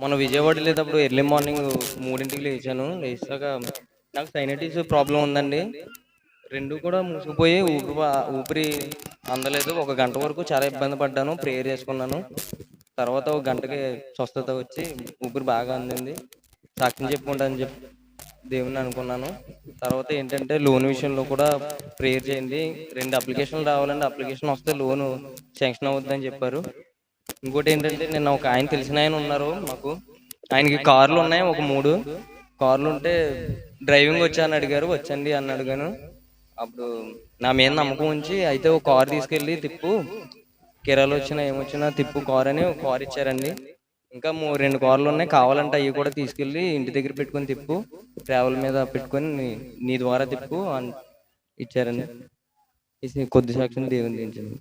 మొన్న విజయవాడ వెళ్ళేటప్పుడు early morning మూడింటికి లేచాను. లేచాక నాకు సైనటిస్ ప్రాబ్లం ఉందండి. రెండు కూడా మూసుకుపోయి ఊపిరి ఊపిరి అందలేదు. ఒక గంట వరకు చాలా ఇబ్బంది పడ్డాను. ప్రేయర్ చేసుకున్నాను. తర్వాత ఒక గంటకి స్వస్థత వచ్చి ఊపిరి బాగా అందింది. సాక్ష్యం చెప్పుకుంటానని చెప్పి దేవుని అనుకున్నాను. తర్వాత ఏంటంటే లోన్ విషయంలో కూడా ప్రేయర్ చేయండి. రెండు అప్లికేషన్లు రావాలండి. అప్లికేషన్ వస్తే లోన్ శాంక్షన్ అవుద్దని చెప్పారు. ఇంకోటి ఏంటంటే నిన్న ఒక ఆయన తెలిసిన ఆయన ఉన్నారు మాకు. ఆయనకి కార్లు ఉన్నాయి ఒక మూడు. కార్లు ఉంటే డ్రైవింగ్ వచ్చా అని అడిగారు వచ్చండి అని అడిగాను. అప్పుడు నా మీద నమ్మకం ఉంచి అయితే ఒక కార్ తీసుకెళ్ళి తిప్పు. కిరాలు వచ్చినా ఏమొచ్చినా తిప్పు కార్ అని ఒక కార్ ఇచ్చారండి. ఇంకా మూ- రెండు కార్లు ఉన్నాయి కావాలంటే అవి కూడా తీసుకెళ్ళి ఇంటి దగ్గర పెట్టుకొని తిప్పు. ట్రావెల్ మీద పెట్టుకొని నీ- ద్వారా తిప్పు అని ఇచ్చారండి. కొద్ది సాక్షిని దేవుని దించండి.